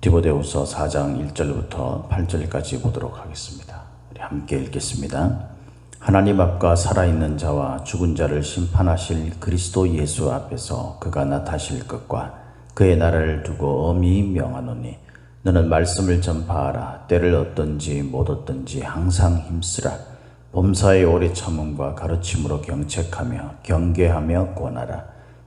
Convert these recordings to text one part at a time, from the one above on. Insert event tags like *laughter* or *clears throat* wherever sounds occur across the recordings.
디모데후서 4장 1절부터 8절까지 보도록 하겠습니다. 함께 읽겠습니다. 하나님 앞과 살아있는 자와 죽은 자를 심판하실 그리스도 예수 앞에서 그가 나타실 것과 그의 나라를 두고 엄히 명하노니 너는 말씀을 전파하라 때를 얻든지 못 얻든지 항상 힘쓰라 범사의 오래 참음과 가르침으로 경책하며 경계하며 권하라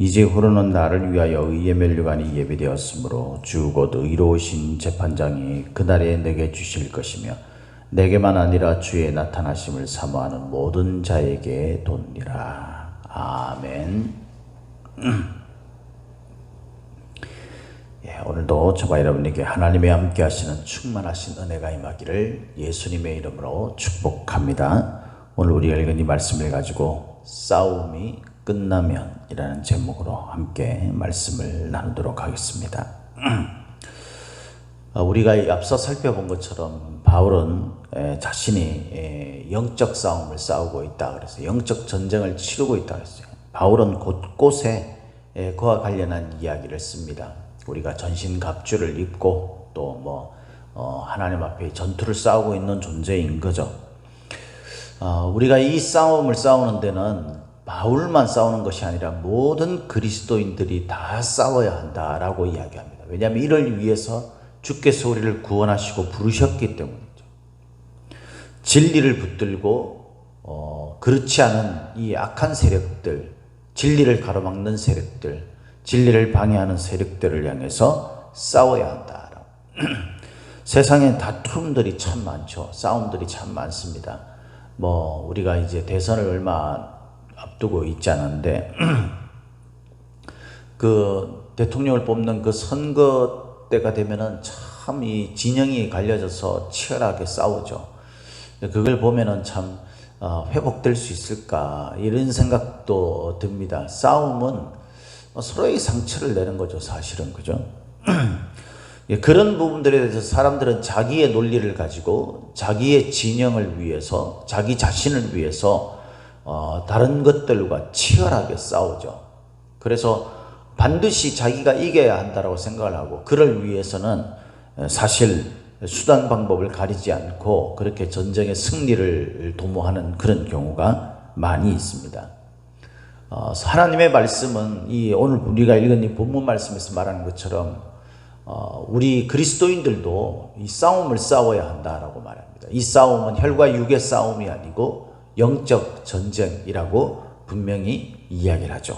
이제 후로는 나를 위하여 의의 멸류관이 예비되었으므로 주 곧 의로우신 재판장이 그날에 내게 주실 것이며 내게만 아니라 주의 나타나심을 사모하는 모든 자에게 돕니라. 아멘. *clears throat* 예, 오늘도 저와 여러분에게 하나님의 함께 하시는 충만하신 은혜가 임하기를 예수님의 이름으로 축복합니다. 오늘 우리가 읽은 이 말씀을 가지고 싸움이 끝나면이라는 제목으로 함께 말씀을 나누도록 하겠습니다. 어, *clears throat* 우리가 앞서 살펴본 것처럼 바울은 에, 자신이 에, 영적 싸움을 싸우고 있다 그래서 영적 전쟁을 치르고 있다 그랬어요. 바울은 곳곳에 에, 그와 관련한 이야기를 씁니다. 우리가 전신 갑주를 입고 또뭐 어, 하나님 앞에 전투를 싸우고 있는 존재인 거죠. 어, 우리가 이 싸움을 싸우는 데는 바울만 싸우는 것이 아니라 모든 그리스도인들이 다 싸워야 한다라고 이야기합니다. 왜냐하면 이를 위해서 주께서 우리를 구원하시고 부르셨기 때문이죠. 진리를 붙들고 어, 그렇지 않은 이 악한 세력들, 진리를 가로막는 세력들, 진리를 방해하는 세력들을 향해서 싸워야 한다. *clears throat* 세상에 다툼들이 참 많죠. 싸움들이 참 많습니다. 뭐 우리가 이제 대선을 얼마 앞두고 있지 않은데 *clears throat* 그 대통령을 뽑는 그 선거 때가 되면은 참 이 진영이 갈려져서 치열하게 싸우죠. 그걸 보면은 참 어, 회복될 수 있을까 이런 생각도 듭니다. 싸움은 서로의 상처를 내는 거죠, 사실은 그죠? *clears throat* 예, 그런 부분들에 대해서 사람들은 자기의 논리를 가지고 자기의 진영을 위해서 자기 자신을 위해서 어, 다른 것들과 치열하게 싸우죠. 그래서 반드시 자기가 이겨야 한다라고 생각을 하고 그를 위해서는 사실 수단 방법을 가리지 않고 그렇게 전쟁의 승리를 도모하는 그런 경우가 많이 있습니다. 어, 하나님의 말씀은 이 오늘 우리가 읽은 이 본문 말씀에서 말하는 것처럼 어, 우리 그리스도인들도 이 싸움을 싸워야 한다라고 말합니다. 이 싸움은 혈과 육의 싸움이 아니고 영적 전쟁이라고 분명히 이야기를 하죠.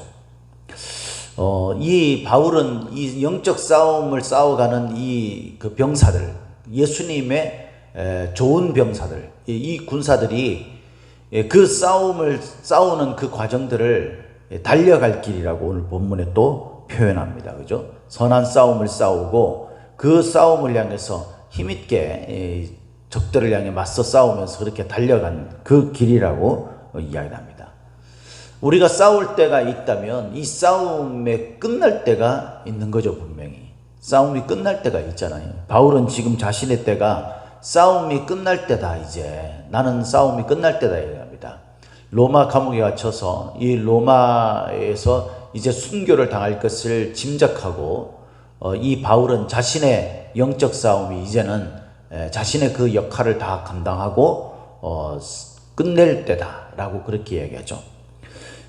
어, 이 바울은 이 영적 싸움을 싸워가는 이 그 병사들, 예수님의 에, 좋은 병사들, 이, 이 군사들이 예, 그 싸움을 싸우는 그 과정들을 예, 달려갈 길이라고 오늘 본문에 또 표현합니다. 그죠? 선한 싸움을 싸우고 그 싸움을 향해서 힘있게 예, 적들을 향해 맞서 싸우면서 그렇게 달려간 그 길이라고 이야기합니다. 우리가 싸울 때가 있다면 이 싸움에 끝날 때가 있는 거죠, 분명히. 싸움이 끝날 때가 있잖아요. 바울은 지금 자신의 때가 싸움이 끝날 때다, 이제. 나는 싸움이 끝날 때다, 얘기합니다. 로마 감옥에 갇혀서 이 로마에서 이제 순교를 당할 것을 짐작하고 어, 이 바울은 자신의 영적 싸움이 이제는 에, 자신의 그 역할을 다 감당하고 어, 끝낼 때다라고 그렇게 얘기하죠.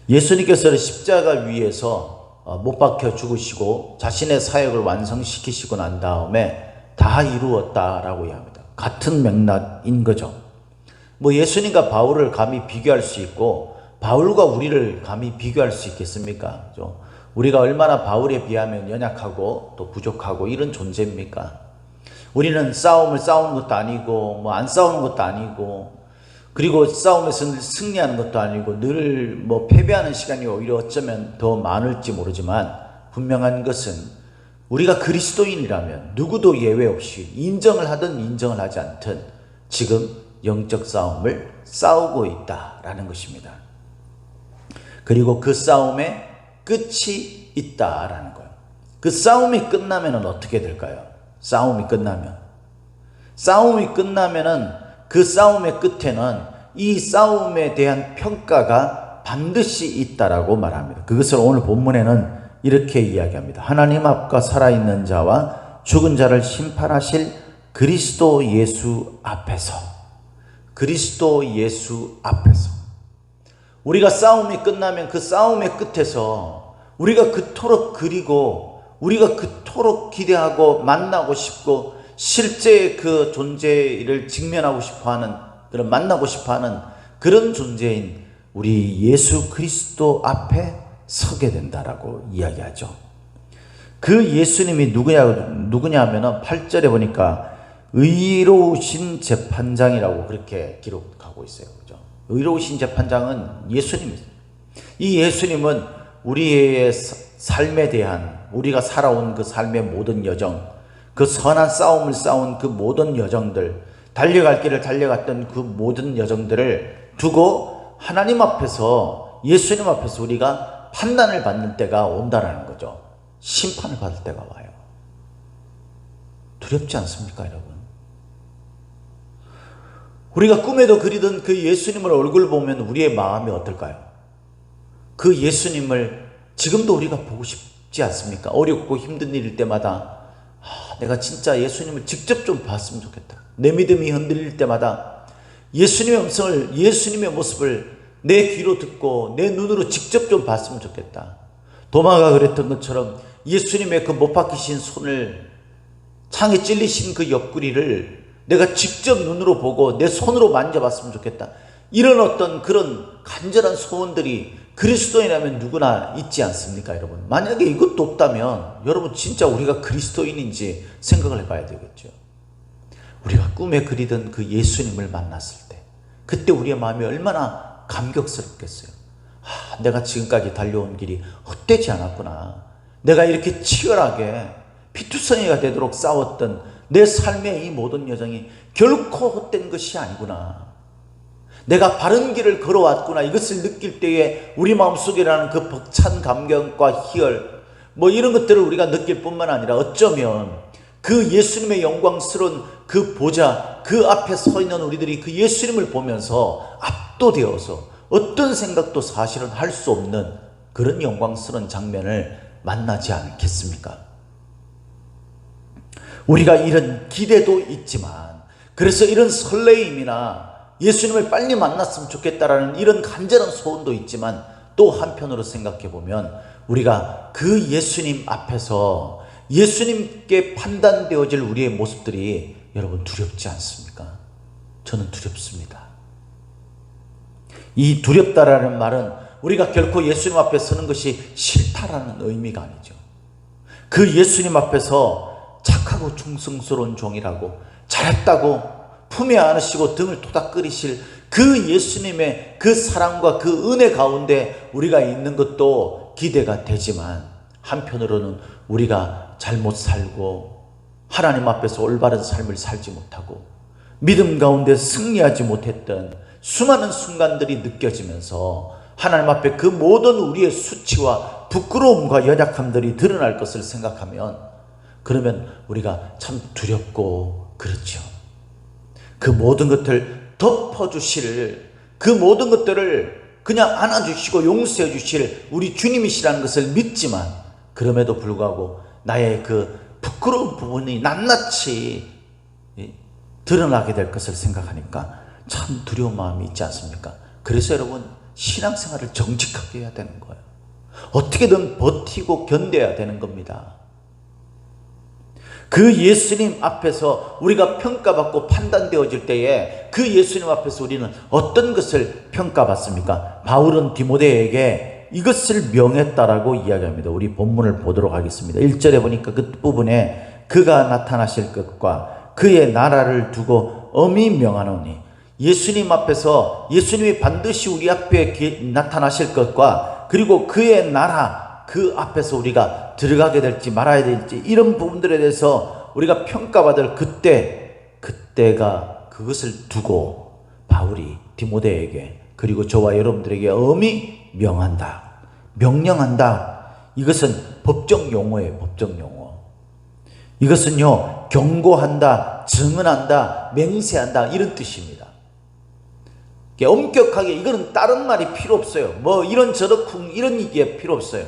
예수님께서는 십자가 위에서 어, 못 박혀 죽으시고 자신의 사역을 완성시키시고 난 다음에 다 이루었다라고 합니다. 같은 맥락인 거죠. 뭐 예수님과 바울을 감히 비교할 수 있고 바울과 우리를 감히 비교할 수 있겠습니까? 그죠? 우리가 얼마나 바울에 비하면 연약하고 또 부족하고 이런 존재입니까? 우리는 싸움을 싸우는 것도 아니고 뭐 안 싸우는 것도 아니고 그리고 싸움에서 승리하는 것도 아니고 늘 뭐 패배하는 시간이 오히려 어쩌면 더 많을지 모르지만 분명한 것은 우리가 그리스도인이라면 누구도 예외 없이 인정을 하든 인정을 하지 않든 지금 영적 싸움을 싸우고 있다라는 것입니다. 그리고 그 싸움에 끝이 있다라는 거예요. 그 싸움이 끝나면 어떻게 될까요? 싸움이 끝나면. 싸움이 끝나면은 그 싸움의 끝에는 이 싸움에 대한 평가가 반드시 있다라고 말합니다. 그것을 오늘 본문에는 이렇게 이야기합니다. 하나님 앞과 살아있는 자와 죽은 자를 심판하실 그리스도 예수 앞에서 그리스도 예수 앞에서 우리가 싸움이 끝나면 그 싸움의 끝에서 우리가 그토록 그리고 우리가 그 토록 기대하고 만나고 싶고 실제 그 존재를 직면하고 싶어 하는 그런 만나고 싶어 하는 그런 존재인 우리 예수 그리스도 앞에 서게 된다라고 이야기하죠. 그 예수님이 누구냐, 누구냐 하면은 8절에 보니까 의로우신 재판장이라고 그렇게 기록하고 있어요. 그죠? 의로우신 재판장은 예수님이죠. 이 예수님은 우리의 사- 삶에 대한 우리가 살아온 그 삶의 모든 여정, 그 선한 싸움을 싸운 그 모든 여정들, 달려갈 길을 달려갔던 그 모든 여정들을 두고 하나님 앞에서 예수님 앞에서 우리가 판단을 받는 때가 온다라는 거죠. 심판을 받을 때가 와요. 두렵지 않습니까, 여러분? 우리가 꿈에도 그리던 그 예수님을 얼굴 보면 우리의 마음이 어떨까요? 그 예수님을 지금도 우리가 보고 싶 지 않습니까? 어렵고 힘든 일일 때마다 아, 내가 진짜 예수님을 직접 좀 봤으면 좋겠다. 내 믿음이 흔들릴 때마다 예수님의 음성을 예수님의 모습을 내 귀로 듣고 내 눈으로 직접 좀 봤으면 좋겠다. 도마가 그랬던 것처럼 예수님의 그 못 박히신 손을 창에 찔리신 그 옆구리를 내가 직접 눈으로 보고 내 손으로 만져봤으면 좋겠다. 이런 어떤 그런 간절한 소원들이 그리스도인이라면 누구나 있지 않습니까, 여러분? 만약에 이것도 없다면 여러분 진짜 우리가 그리스도인인지 생각을 해봐야 되겠죠. 우리가 꿈에 그리던 그 예수님을 만났을 때, 그때 우리의 마음이 얼마나 감격스럽겠어요. 아, 내가 지금까지 달려온 길이 헛되지 않았구나. 내가 이렇게 치열하게 피투성이가 되도록 싸웠던 내 삶의 이 모든 여정이 결코 헛된 것이 아니구나. 내가 바른 길을 걸어왔구나. 이것을 느낄 때에 우리 마음속에 나는 그 벅찬 감격과 희열, 뭐 이런 것들을 우리가 느낄 뿐만 아니라 어쩌면 그 예수님의 영광스러운 그 보좌, 그 앞에 서 있는 우리들이 그 예수님을 보면서 압도되어서 어떤 생각도 사실은 할 수 없는 그런 영광스러운 장면을 만나지 않겠습니까? 우리가 이런 기대도 있지만, 그래서 이런 설레임이나 예수님을 빨리 만났으면 좋겠다라는 이런 간절한 소원도 있지만, 또 한편으로 생각해 보면, 우리가 그 예수님 앞에서 예수님께 판단되어질 우리의 모습들이 여러분 두렵지 않습니까? 저는 두렵습니다. 이 두렵다라는 말은 우리가 결코 예수님 앞에 서는 것이 싫다라는 의미가 아니죠. 그 예수님 앞에서 착하고 충성스러운 종이라고 잘했다고 품에 안으시고 등을 토닥거리실 그 예수님의 그 사랑과 그 은혜 가운데 우리가 있는 것도 기대가 되지만 한편으로는 우리가 잘못 살고 하나님 앞에서 올바른 삶을 살지 못하고 믿음 가운데 승리하지 못했던 수많은 순간들이 느껴지면서 하나님 앞에 그 모든 우리의 수치와 부끄러움과 연약함들이 드러날 것을 생각하면 그러면 우리가 참 두렵고 그렇죠. 그 모든 것을 덮어주실 그 모든 것들을 그냥 안아주시고 용서해 주실 우리 주님이시라는 것을 믿지만 그럼에도 불구하고 나의 그 부끄러운 부분이 낱낱이 드러나게 될 것을 생각하니까 참 두려운 마음이 있지 않습니까? 그래서 여러분 신앙생활을 정직하게 해야 되는 거예요. 어떻게든 버티고 견뎌야 되는 겁니다. 그 예수님 앞에서 우리가 평가받고 판단되어질 때에 그 예수님 앞에서 우리는 어떤 것을 평가받습니까? 바울은 디모데에게 이것을 명했다라고 이야기합니다. 우리 본문을 보도록 하겠습니다. 1절에 보니까 그 부분에 그가 나타나실 것과 그의 나라를 두고 엄히 명하노니 예수님 앞에서 예수님이 반드시 우리 앞에 나타나실 것과 그리고 그의 나라 그 앞에서 우리가 들어가게 될지 말아야 될지 이런 부분들에 대해서 우리가 평가받을 그때 그때가 그것을 두고 바울이 디모데에게 그리고 저와 여러분들에게 엄히 명한다. 명령한다. 이것은 법정 용어예요. 법정 용어. 이것은요. 경고한다, 증언한다, 맹세한다 이런 뜻입니다. 엄격하게 이거는 다른 말이 필요 없어요. 뭐 이런 저렇쿵 이런 얘기가 필요 없어요.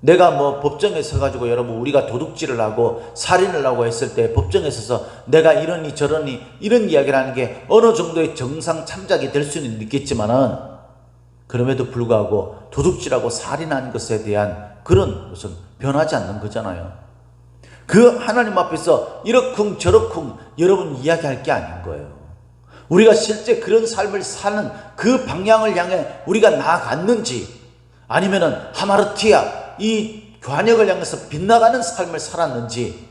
내가 뭐 법정에 서가지고 여러분 우리가 도둑질을 하고 살인을 하고 했을 때 법정에 서서 내가 이러니 저러니 이런 이야기를 하는 게 어느 정도의 정상 참작이 될 수는 있겠지만은 그럼에도 불구하고 도둑질하고 살인한 것에 대한 그런 무슨 변하지 않는 거잖아요. 그 하나님 앞에서 이러쿵 저러쿵 여러분 이야기할 게 아닌 거예요. 우리가 실제 그런 삶을 사는 그 방향을 향해 우리가 나아갔는지 아니면은 하마르티아 이 관역을 향해서 빗나가는 삶을 살았는지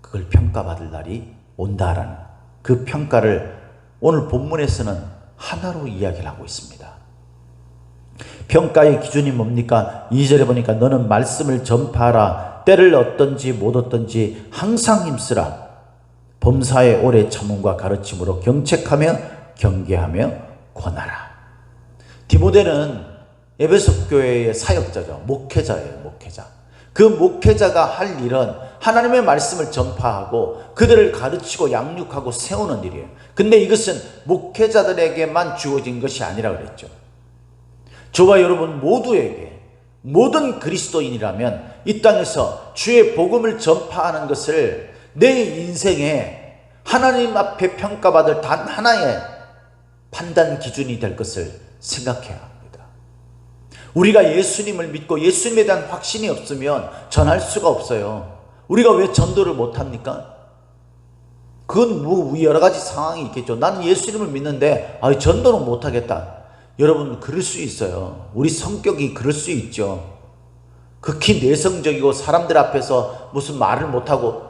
그걸 평가받을 날이 온다라는 그 평가를 오늘 본문에서는 하나로 이야기를 하고 있습니다. 평가의 기준이 뭡니까? 2절에 보니까 너는 말씀을 전파하라. 때를 얻든지 못 얻든지 항상 힘쓰라. 범사의 오래 참음과 가르침으로 경책하며 경계하며 권하라. 디모데는 에베소 교회의 사역자죠. 목회자예요, 목회자. 그 목회자가 할 일은 하나님의 말씀을 전파하고 그들을 가르치고 양육하고 세우는 일이에요. 근데 이것은 목회자들에게만 주어진 것이 아니라 그랬죠. 저와 여러분 모두에게 모든 그리스도인이라면 이 땅에서 주의 복음을 전파하는 것을 내 인생에 하나님 앞에 평가받을 단 하나의 판단 기준이 될 것을 생각해야. 우리가 예수님을 믿고 예수님에 대한 확신이 없으면 전할 수가 없어요. 우리가 왜 전도를 못합니까? 그건 뭐 여러 가지 상황이 있겠죠. 나는 예수님을 믿는데 아, 전도는 못하겠다. 여러분 그럴 수 있어요. 우리 성격이 그럴 수 있죠. 극히 내성적이고 사람들 앞에서 무슨 말을 못하고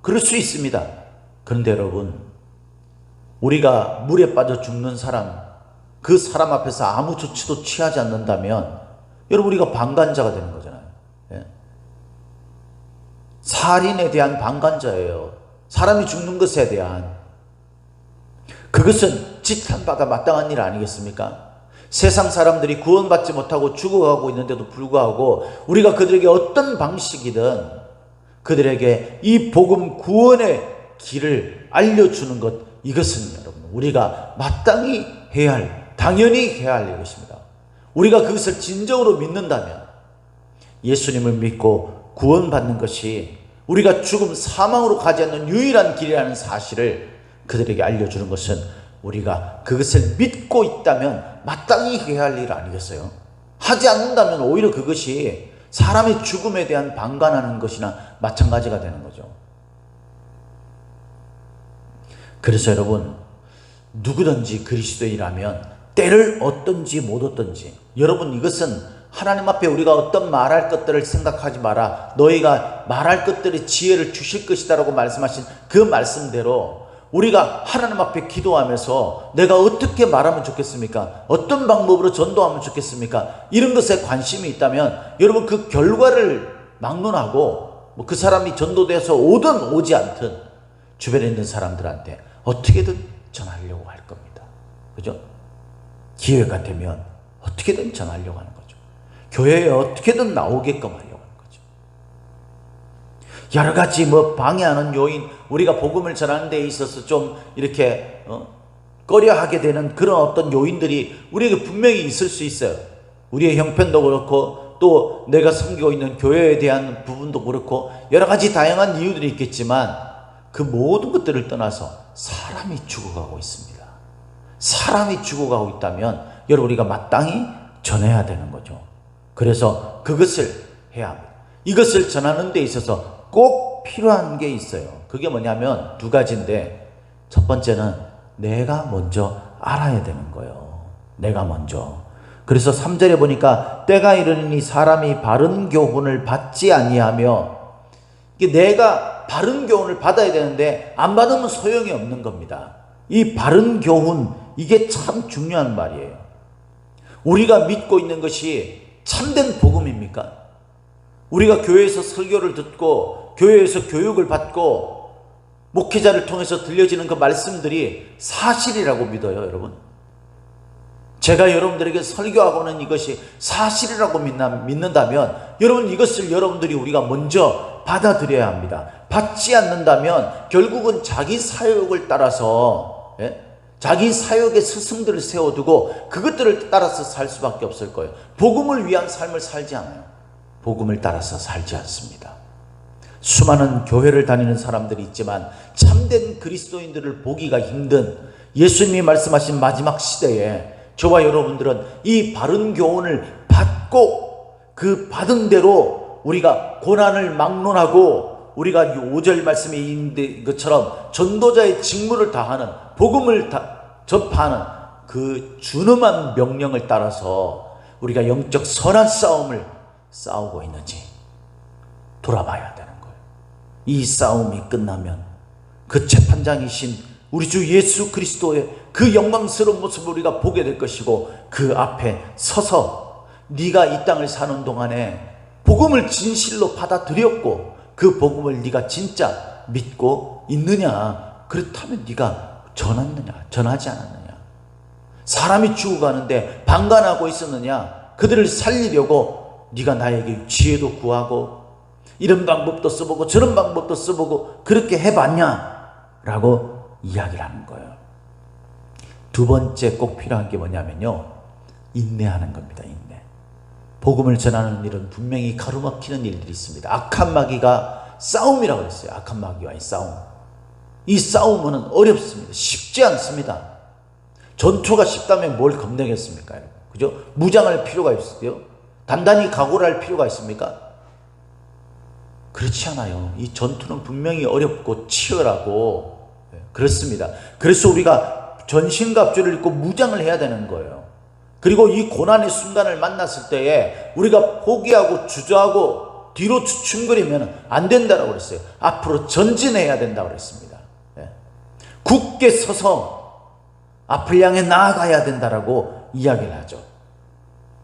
그럴 수 있습니다. 그런데 여러분 우리가 물에 빠져 죽는 사람 그 사람 앞에서 아무 조치도 취하지 않는다면 여러분 우리가 방관자가 되는 거잖아요. 예? 살인에 대한 방관자예요. 사람이 죽는 것에 대한 그것은 짓한 바가 마땅한 일 아니겠습니까? 세상 사람들이 구원받지 못하고 죽어가고 있는데도 불구하고 우리가 그들에게 어떤 방식이든 그들에게 이 복음 구원의 길을 알려주는 것 이것은 여러분 우리가 마땅히 해야 할 당연히 해야 할 것입니다. 우리가 그것을 진정으로 믿는다면 예수님을 믿고 구원받는 것이 우리가 죽음 사망으로 가지 않는 유일한 길이라는 사실을 그들에게 알려주는 것은 우리가 그것을 믿고 있다면 마땅히 해야 할 일 아니겠어요? 하지 않는다면 오히려 그것이 사람의 죽음에 대한 방관하는 것이나 마찬가지가 되는 거죠. 그래서 여러분, 누구든지 그리스도이라면 때를 얻든지 못 얻든지 여러분 이것은 하나님 앞에 우리가 어떤 말할 것들을 생각하지 마라. 너희가 말할 것들이 지혜를 주실 것이다라고 말씀하신 그 말씀대로 우리가 하나님 앞에 기도하면서 내가 어떻게 말하면 좋겠습니까? 어떤 방법으로 전도하면 좋겠습니까? 이런 것에 관심이 있다면 여러분 그 결과를 막론하고 뭐 그 사람이 전도돼서 오든 오지 않든 주변에 있는 사람들한테 어떻게든 전하려고 할 겁니다. 그죠? 기회가 되면 어떻게든 전하려고 하는 거죠. 교회에 어떻게든 나오게끔 하려고 하는 거죠. 여러 가지 뭐 방해하는 요인, 우리가 복음을 전하는 데 있어서 좀 이렇게 어? 꺼려하게 되는 그런 어떤 요인들이 우리에게 분명히 있을 수 있어요. 우리의 형편도 그렇고 또 내가 섬기고 있는 교회에 대한 부분도 그렇고 여러 가지 다양한 이유들이 있겠지만 그 모든 것들을 떠나서 사람이 죽어가고 있습니다. 사람이 죽어가고 있다면 여러분 우리가 마땅히 전해야 되는 거죠. 그래서 그것을 해야 합니다. 이것을 전하는 데 있어서 꼭 필요한 게 있어요. 그게 뭐냐면 두 가지인데 첫 번째는 내가 먼저 알아야 되는 거예요. 내가 먼저. 그래서 3절에 보니까 때가 이르니 사람이 바른 교훈을 받지 아니하며 이게 내가 바른 교훈을 받아야 되는데 안 받으면 소용이 없는 겁니다. 이 바른 교훈 이게 참 중요한 말이에요. 우리가 믿고 있는 것이 참된 복음입니까? 우리가 교회에서 설교를 듣고 교회에서 교육을 받고 목회자를 통해서 들려지는 그 말씀들이 사실이라고 믿어요, 여러분. 제가 여러분들에게 설교하고는 이것이 사실이라고 믿는다면 여러분 이것을 여러분들이 우리가 먼저 받아들여야 합니다. 받지 않는다면 결국은 자기 사욕을 따라서 예? 자기 사욕의 스승들을 세워두고 그것들을 따라서 살 수밖에 없을 거예요. 복음을 위한 삶을 살지 않아요. 복음을 따라서 살지 않습니다. 수많은 교회를 다니는 사람들이 있지만 참된 그리스도인들을 보기가 힘든 예수님이 말씀하신 마지막 시대에 저와 여러분들은 이 바른 교훈을 받고 그 받은 대로 우리가 고난을 막론하고 우리가 5절 말씀에 있는 것처럼 전도자의 직무를 다하는 복음을 다 접하는 그 준엄한 명령을 따라서 우리가 영적 선한 싸움을 싸우고 있는지 돌아봐야 되는 거예요. 이 싸움이 끝나면 그 재판장이신 우리 주 예수 그리스도의 그 영광스러운 모습을 우리가 보게 될 것이고 그 앞에 서서 네가 이 땅을 사는 동안에 복음을 진실로 받아들였고 그 복음을 네가 진짜 믿고 있느냐? 그렇다면 네가 전했느냐? 전하지 않았느냐? 사람이 죽어가는데 방관하고 있었느냐? 그들을 살리려고 네가 나에게 지혜도 구하고 이런 방법도 써보고 저런 방법도 써보고 그렇게 해봤냐? 라고 이야기를 하는 거예요. 두 번째 꼭 필요한 게 뭐냐면요. 인내하는 겁니다 인내 복음을 전하는 일은 분명히 가로막히는 일들이 있습니다 악한 마귀가 싸움이라고 했어요 악한 마귀와의 싸움 이 싸움은 어렵습니다 쉽지 않습니다 전투가 쉽다면 뭘 겁내겠습니까? 그죠? 무장할 필요가 있어요? 단단히 각오를 할 필요가 있습니까? 그렇지 않아요. 이 전투는 분명히 어렵고 치열하고 예, 그렇습니다. 그래서 우리가 전신갑주를 입고 무장을 해야 되는 거예요. 그리고 이 고난의 순간을 만났을 때에 우리가 포기하고 주저하고 뒤로 주춤거리면 안 된다고 그랬어요. 앞으로 전진해야 된다고 그랬습니다. 예. 굳게 서서 앞을 향해 나아가야 된다라고 이야기를 하죠.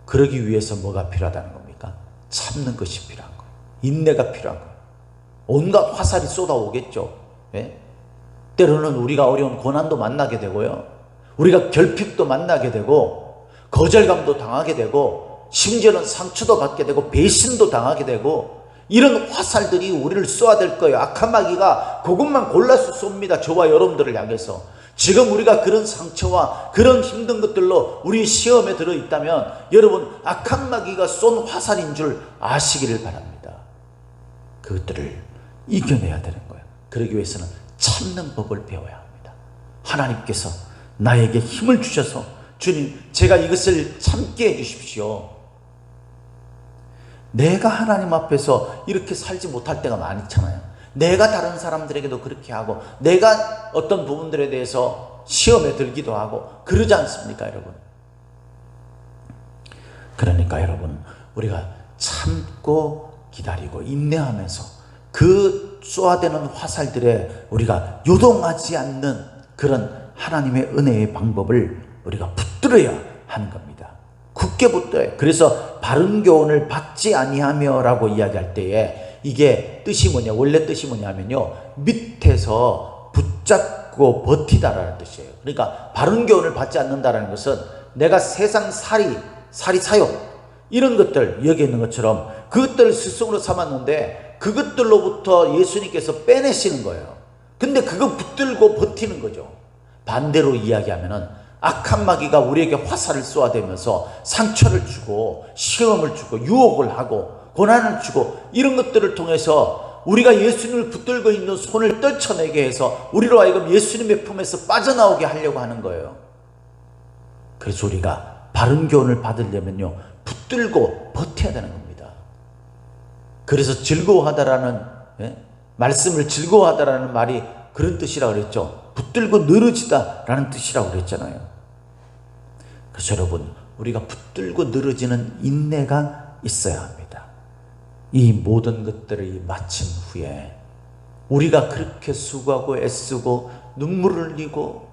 그러기 위해서 뭐가 필요하다는 겁니까? 참는 것이 필요한 거예요. 인내가 필요한 거예요. 온갖 화살이 쏟아오겠죠. 예? 때로는 우리가 어려운 고난도 만나게 되고요. 우리가 결핍도 만나게 되고, 거절감도 당하게 되고, 심지어는 상처도 받게 되고, 배신도 당하게 되고, 이런 화살들이 우리를 쏘아댈 거예요. 악한 마귀가 그것만 골라서 쏩니다. 저와 여러분들을 향해서. 지금 우리가 그런 상처와 그런 힘든 것들로 우리 시험에 들어 있다면 여러분 악한 마귀가 쏜 화살인 줄 아시기를 바랍니다. 그것들을 이겨내야 되는 거예요. 그러기 위해서는 참는 법을 배워야 합니다. 하나님께서 나에게 힘을 주셔서 주님 제가 이것을 참게 해 주십시오. 내가 하나님 앞에서 이렇게 살지 못할 때가 많잖아요. 내가 다른 사람들에게도 그렇게 하고 내가 어떤 부분들에 대해서 시험에 들기도 하고 그러지 않습니까, 여러분? 그러니까 여러분, 우리가 참고 기다리고 인내하면서 그 쏘아대는 화살들에 우리가 요동하지 않는 그런 하나님의 은혜의 방법을 우리가 붙들어야 하는 겁니다. 굳게 붙들어야. 그래서 바른 교훈을 받지 아니하며라고 이야기할 때에 이게 뜻이 뭐냐, 원래 뜻이 뭐냐면요. 밑에서 붙잡고 버티다라는 뜻이에요. 그러니까 바른 교훈을 받지 않는다라는 것은 내가 세상 살이, 살이 사욕, 이런 것들, 여기 있는 것처럼 그것들을 스승으로 삼았는데 그것들로부터 예수님께서 빼내시는 거예요. 근데 그거 붙들고 버티는 거죠. 반대로 이야기하면은 악한 마귀가 우리에게 화살을 쏘아대면서 상처를 주고 시험을 주고 유혹을 하고 고난을 주고 이런 것들을 통해서 우리가 예수님을 붙들고 있는 손을 떨쳐내게 해서 우리로 하여금 예수님의 품에서 빠져나오게 하려고 하는 거예요. 그래서 우리가 바른 교훈을 받으려면요. 붙들고 버텨야 되는 겁니다. 그래서 즐거워하다라는 예? 말씀을 즐거워하다라는 말이 그런 뜻이라고 그랬죠. 붙들고 늘어지다라는 뜻이라고 그랬잖아요. 그래서 여러분 우리가 붙들고 늘어지는 인내가 있어야 합니다. 이 모든 것들을 마친 후에 우리가 그렇게 수고하고 애쓰고 눈물을 흘리고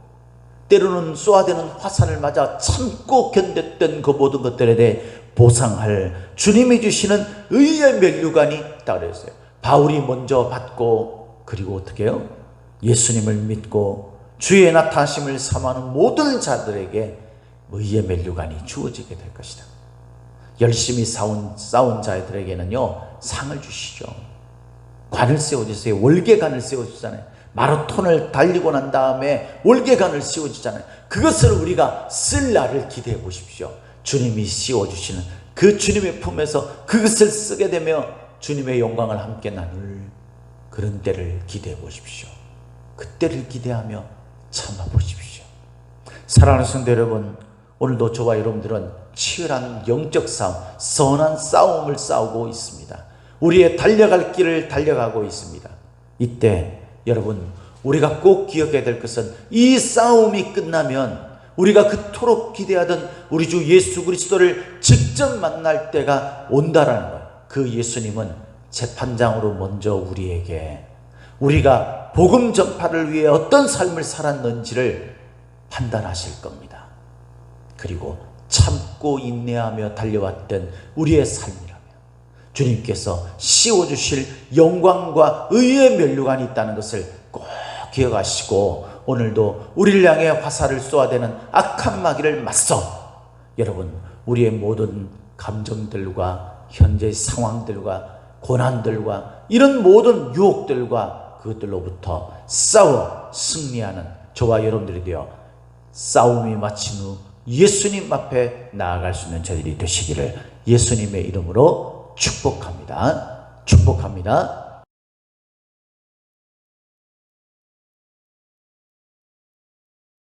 때로는 쏘아대는 화살을 맞아 참고 견뎠던 그 모든 것들에 대해 보상할 주님이 주시는 의의 면류관이 있다 그랬어요. 바울이 먼저 받고 그리고 어떻게 해요? 예수님을 믿고 주의 나타나심을 삼하는 모든 자들에게 의의 면류관이 주어지게 될 것이다. 열심히 싸운, 싸운 자들에게는요, 상을 주시죠. 관을 세워주세요. 월계관을 세워주잖아요. 마라톤을 달리고 난 다음에 월계관을 씌워주잖아요. 그것을 우리가 쓸 날을 기대해 보십시오. 주님이 씌워주시는 그 주님의 품에서 그것을 쓰게 되며 주님의 영광을 함께 나눌 그런 때를 기대해 보십시오. 그때를 기대하며 참아 보십시오. 사랑하는 성도 여러분, 오늘도 저와 여러분들은 치열한 영적 싸움, 선한 싸움을 싸우고 있습니다. 우리의 달려갈 길을 달려가고 있습니다. 이때 여러분, 우리가 꼭 기억해야 될 것은 이 싸움이 끝나면 우리가 그토록 기대하던 우리 주 예수 그리스도를 직접 만날 때가 온다라는 거예요. 그 예수님은 재판장으로 먼저 우리에게 우리가 복음 전파를 위해 어떤 삶을 살았는지를 판단하실 겁니다. 그리고 참고 인내하며 달려왔던 우리의 삶이라면 주님께서 씌워주실 영광과 의의 면류관이 있다는 것을 꼭 기억하시고 오늘도 우리를 향해 화살을 쏘아대는 악한 마귀를 맞서 여러분 우리의 모든 감정들과 현재 상황들과 고난들과 이런 모든 유혹들과 그것들로부터 싸워 승리하는 저와 여러분들이 되어 싸움이 마친 후 예수님 앞에 나아갈 수 있는 저들이 되시기를 예수님의 이름으로 축복합니다. 축복합니다.